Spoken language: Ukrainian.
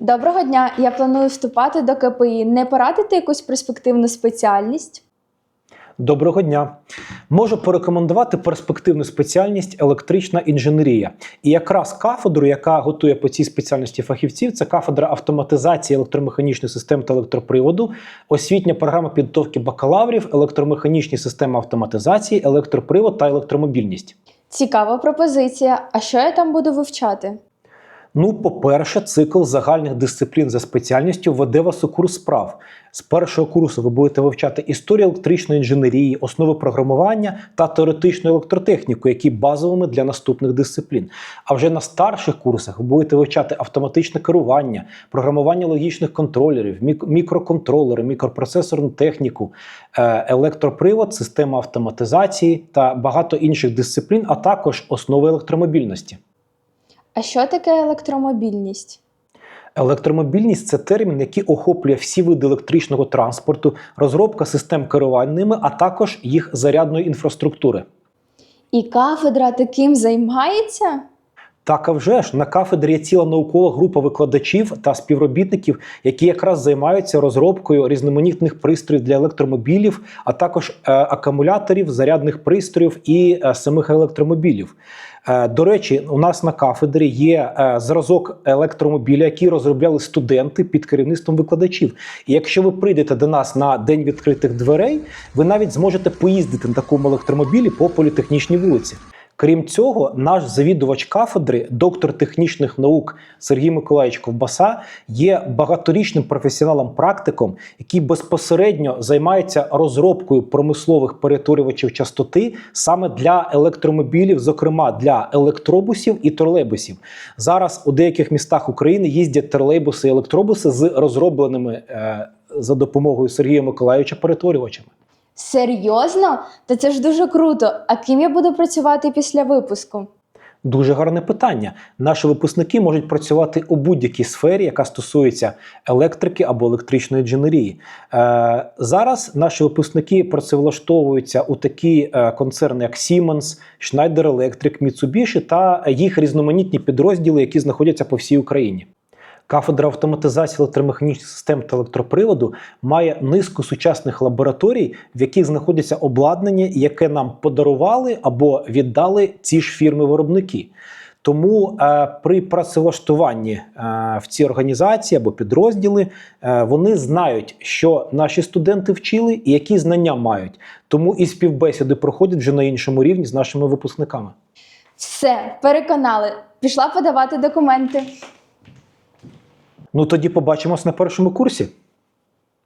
Доброго дня! Я планую вступати до КПІ. Не порадити якусь перспективну спеціальність? Доброго дня. Можу порекомендувати перспективну спеціальність електрична інженерія. І якраз кафедру, яка готує по цій спеціальності фахівців, це кафедра автоматизації електромеханічних систем та електроприводу, освітня програма підготовки бакалаврів, електромеханічні системи автоматизації, електропривод та електромобільність. Цікава пропозиція. А що я там буду вивчати? Ну, по-перше, цикл загальних дисциплін за спеціальністю веде вас у курс справ. З першого курсу ви будете вивчати історію електричної інженерії, основи програмування та теоретичну електротехніку, які базовими для наступних дисциплін. А вже на старших курсах ви будете вивчати автоматичне керування, програмування логічних контролерів, мік- мікроконтролери, мікропроцесорну техніку, е, електропривод, систему автоматизації та багато інших дисциплін, а також основи електромобільності. А що таке електромобільність? Електромобільність це термін, який охоплює всі види електричного транспорту, розробка систем керування ними, а також їх зарядної інфраструктури. І кафедра таким займається? Так, а вже ж на кафедрі є ціла наукова група викладачів та співробітників, які якраз займаються розробкою різноманітних пристроїв для електромобілів, а також е, акумуляторів, зарядних пристроїв і е, самих електромобілів. Е, До речі, у нас на кафедрі є е, зразок електромобіля, який розробляли студенти під керівництвом викладачів. І якщо ви прийдете до нас на день відкритих дверей, ви навіть зможете поїздити на такому електромобілі по політехнічній вулиці. Крім цього, наш завідувач кафедри, доктор технічних наук Сергій Миколаївич Ковбаса, є багаторічним професіоналом-практиком, який безпосередньо займається розробкою промислових перетворювачів частоти саме для електромобілів, зокрема для електробусів і тролейбусів. Зараз у деяких містах України їздять тролейбуси і електробуси з розробленими е, за допомогою Сергія Миколаївича перетворювачами. Серйозно? Та це ж дуже круто. А ким я буду працювати після випуску? Дуже гарне питання. Наші випускники можуть працювати у будь-якій сфері, яка стосується електрики або електричної інженерії. Е, зараз наші випускники працевлаштовуються у такі е, концерни, як Siemens, Schneider Electric, Mitsubishi та їх різноманітні підрозділи, які знаходяться по всій Україні. Кафедра автоматизації електромеханічних систем та електроприводу має низку сучасних лабораторій, в яких знаходяться обладнання, яке нам подарували або віддали ці ж фірми-виробники. Тому е, при працевлаштуванні е, в ці організації або підрозділи е, вони знають, що наші студенти вчили і які знання мають. Тому і співбесіди проходять вже на іншому рівні з нашими випускниками. Все, переконали. Пішла подавати документи. Ну тоді побачимось на першому курсі.